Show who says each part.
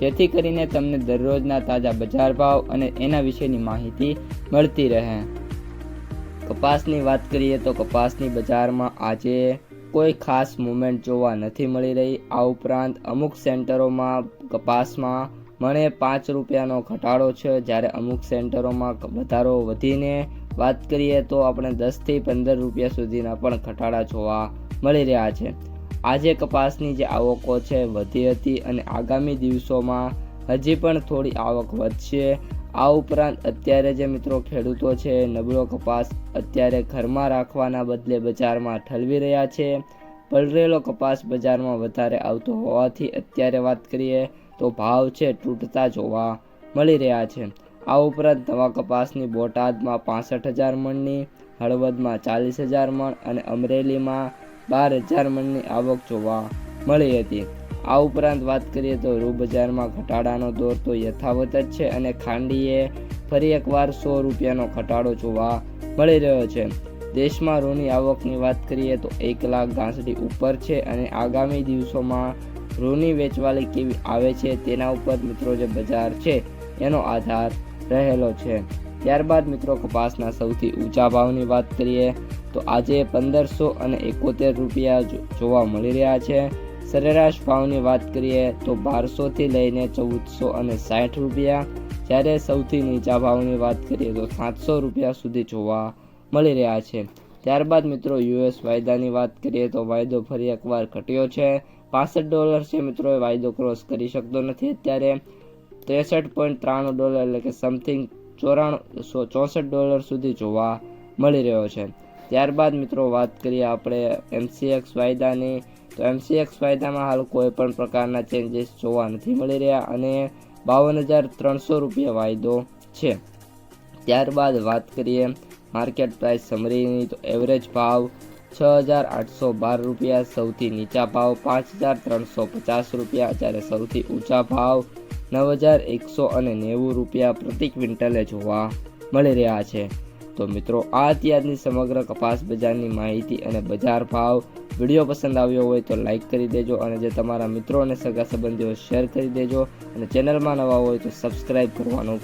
Speaker 1: જેથી કરીને તમને દરરોજના તાજા બજાર ભાવ અને એના વિશેની માહિતી મળતી રહે. કપાસની વાત કરીએ તો કપાસની બજારમાં આજે કોઈ ખાસ મુમેન્ટ જોવા નથી મળી રહી. આ ઉપરાંત અમુક સેન્ટરોમાં કપાસમાં મને પાંચ રૂપિયાનો ઘટાડો છે. જ્યારે અમુક સેન્ટરોમાં વધારો વધીને વાત કરીએ તો આપણે દસથી પંદર રૂપિયા સુધીના પણ ઘટાડા જોવા મળી રહ્યા છે. આજે કપાસની જે આવકો છે વધી હતી અને આગામી દિવસોમાં હજી પણ થોડી આવક વધશે. આ ઉપરાંત અત્યારે જે મિત્રો ખેડૂતો છે, નબળો કપાસ અત્યારે ઘરમાં રાખવાના બદલે બજારમાં ઠલવી રહ્યા છે. પલરેલો કપાસ બજારમાં વધારે આવતો હોવાથી અત્યારે વાત કરીએ તો ભાવ છે તૂટતા જોવા મળી રહ્યા છે. આ ઉપરાંત નવા કપાસની બોટાદમાં પાસઠ હજાર મણની, હળવદમાં ચાલીસ હજાર મણ અને અમરેલીમાં બાર હજાર મણની આવક જોવા મળી હતી. આ ઉપરાંત વાત કરીએ તો રૂ બજારમાં ઘટાડાનો દોર તો યથાવત જ છે અને ખાંડીએ ફરી એકવાર સો રૂપિયાનો ઘટાડો જોવા મળી રહ્યો છે. દેશમાં રૂની આવકની વાત કરીએ તો એક લાખ ઘાસડી ઉપર છે અને આગામી દિવસોમાં રૂની વેચવાલી કેવી આવે છે તેના ઉપર મિત્રો જે બજાર છે એનો આધાર રહેલો છે. ત્યારબાદ મિત્રો કપાસના સૌથી ઊંચા ભાવની વાત કરીએ, તો આજે પંદરસો અને એકોતેર રૂપિયા જોવા મળી રહ્યા છે. સરેરાશ ભાવની વાત કરીએ, તો બારસોથી લઈને ચૌદસો અને સાઠ રૂપિયા. જ્યારે સૌથી નીચા ભાવની વાત કરીએ, તો સાતસો રૂપિયા સુધી જોવા મળી રહ્યા છે. ત્યારબાદ મિત્રો યુએસ વાયદાની વાત કરીએ, તો વાયદો ફરી એકવાર ઘટ્યો છે. પાસઠ ડોલર છે મિત્રો વાયદો ક્રોસ કરી શકતો નથી અત્યારે. ત્રેસઠ પોઈન્ટ ત્રાણું ડોલર એટલે કે સમથિંગ ચોરાણું ચોસઠ ડોલર સુધી જોવા મળી રહ્યો છે. ત્યારબાદ મિત્રો વાત કરીએ આપણે એમસીએક્સ વાયદાની. તો એમસીએક્સ વાયદામાં હાલ કોઈ પણ પ્રકારના ચેન્જીસ જોવા નથી મળી રહ્યા અને બાવન હજાર ત્રણસો રૂપિયા વાયદો છે. ત્યારબાદ વાત કરીએ માર્કેટ પ્રાઇસ સમરીની તો એવરેજ ભાવ છ હજાર આઠસો બાર રૂપિયા, સૌથી નીચા ભાવ પાંચ હજાર ત્રણસો પચાસ રૂપિયા, જ્યારે સૌથી ઊંચા ભાવ નવ હજાર એકસો અને નેવું રૂપિયા પ્રતિ ક્વિન્ટલે જોવા મળી રહ્યા છે. તો મિત્રો, આ અત્યારની સમગ્ર કપાસ બજારની માહિતી અને બજાર ભાવ વીડિયો પસંદ આવ્યો હોય તો લાઇક કરી દેજો અને જે તમારા મિત્રો અને સગા સંબંધીઓ શેર કરી દેજો અને ચેનલમાં નવા હોય તો સબસ્ક્રાઈબ કરવાનું